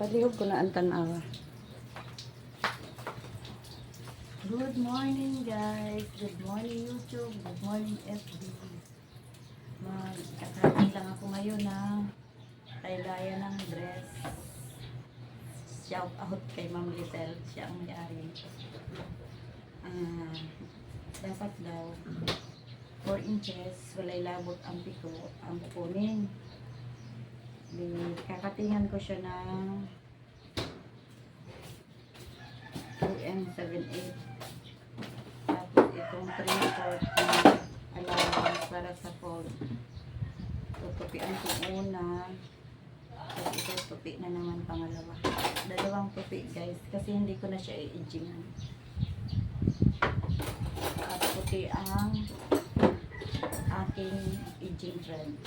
Palihog ko na ang tanawa. Good morning guys. Good morning YouTube. Good morning FB. Magkakain lang ako ngayon ng taylaya ng dress. Shout out kay Ma'am Lisel. Siya ang may-ari. Ah, dapat daw 4 inches, walay labot ang piko, ang kukunin. Di, kakatingan ko siya ng 2M78. Tapos itong 3 quart na allowance para sa fold. Tutupian ko una. Tapos ito tupi na naman pangalawa. Dalawang tupi guys, kasi hindi ko na siya i-edgingan. At puti ang aking aging friend.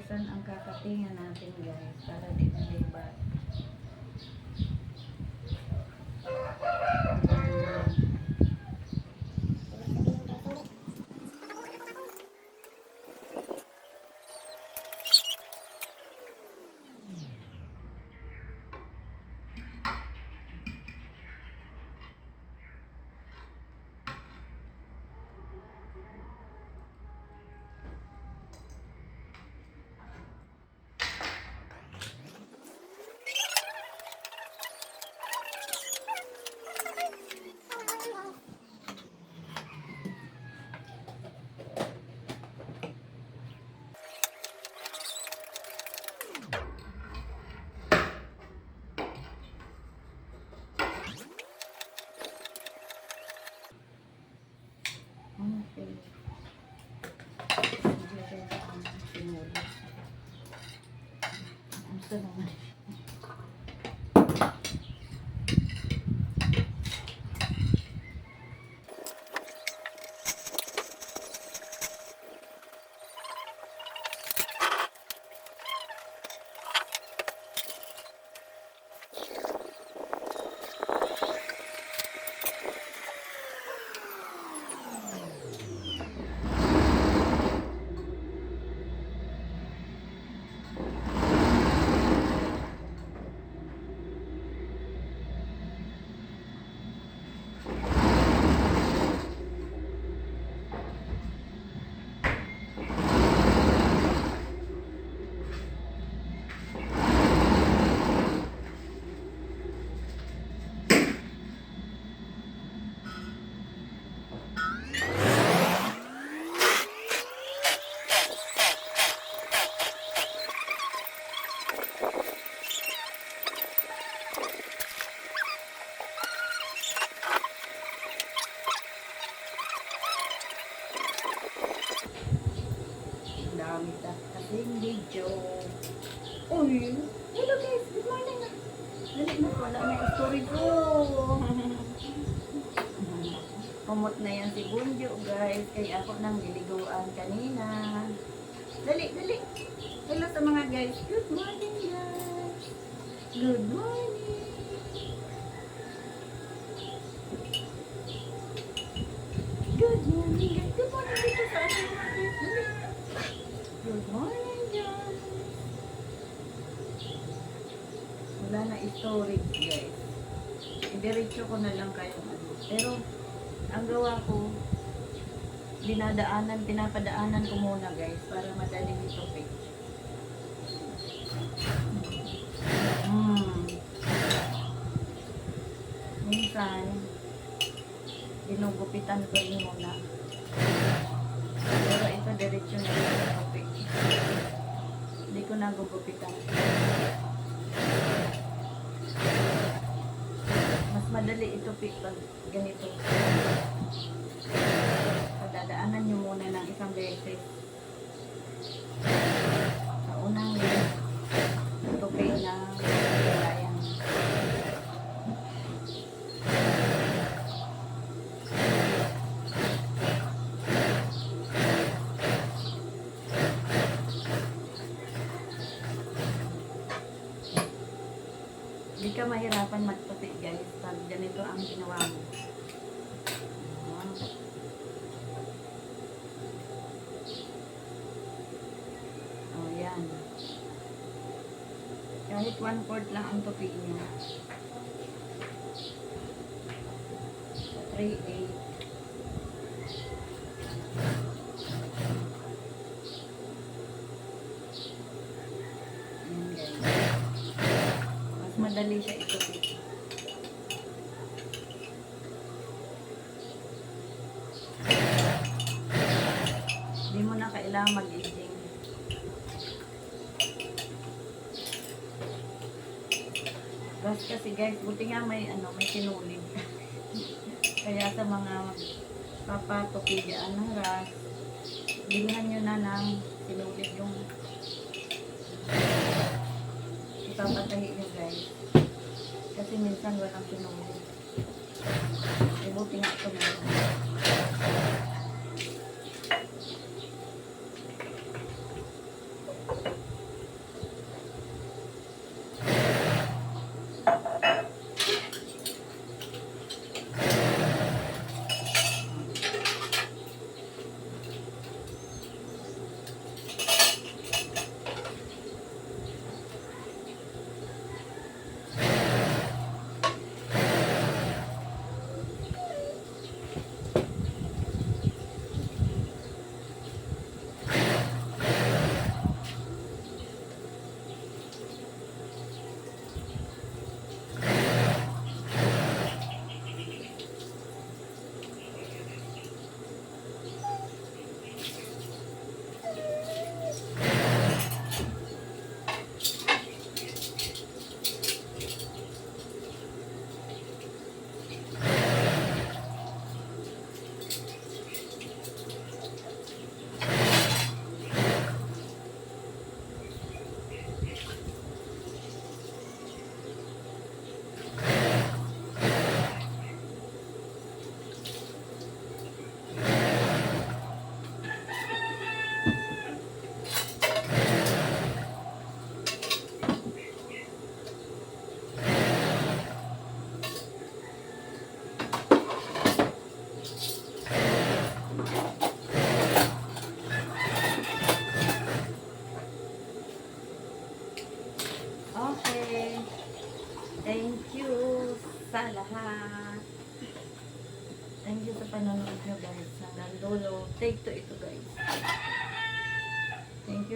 Lapisan ang kakatingan natin guys para di nalibat. Okay. Maglagay ko ang sinuli. Ang sarap naman. Ang dami ta. Kasing video. Uy! Hello guys! Good morning! Dali na wala na yung story ko. Kumot na yan si Bunjo guys. Kaya ako nang niliguan kanina. Dali, dali. Hello sa mga guys. Good morning, guys. Good morning. Good morning, guys. Good morning dito sa ating mga guys. Dali. Good morning, guys. Wala na storage, guys. Idiretso ko na lang kayo. Pero, ang gawa ko, dinadaanan, pinapadaanan ko muna guys para madali nito pick. Hmm. Minsan, dinugupitan ko rin muna. Pero ito diretsyo na ito pick. Hindi ko nagugupitan. Madali ito pick pag ganito. Dadaanan nyo muna ng isang beses. Sa unang tupi na kailangan. Hindi ka mahirapan pag ganito ang ginawa mo. Wow. Oh, yan. Kahit one fourth lang ang tupi niyo. 3-8. Ayan guys. Mas madali siya itupi. Hindi kailangan mag-aging. Gas kasi guys, buti nga may ano, may sinulid. Kaya sa mga papatupi dyan ng gas, bilhan nyo na ng sinulid yung ipapatahi nyo guys. Kasi minsan walang sinulid. Eh, buti nga ito meron.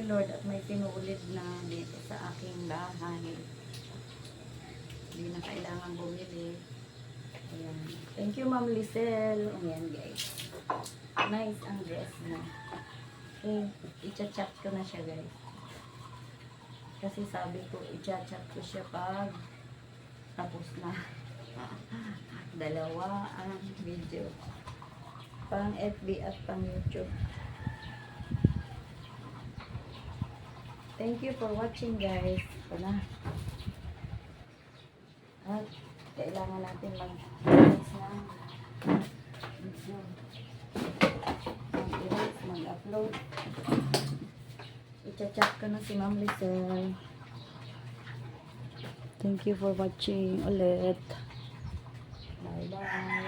Lord at may tinulid na dito sa aking bahay. Hindi na kailangan bumili. Ayan. Thank you Ma'am Lisel. Ayan guys. Nice ang dress na. Okay. I-chat ko na siya guys. Kasi sabi ko, i-chat ko siya pag tapos na. Dalawa ang video. Pang FB at pang YouTube. Thank you for watching guys. Ito na. At kailangan natin mag-erase. Mag-erase, mag-upload. I-chat ko na si Ma'am Lizelle. Thank you for watching ulit. Bye-bye.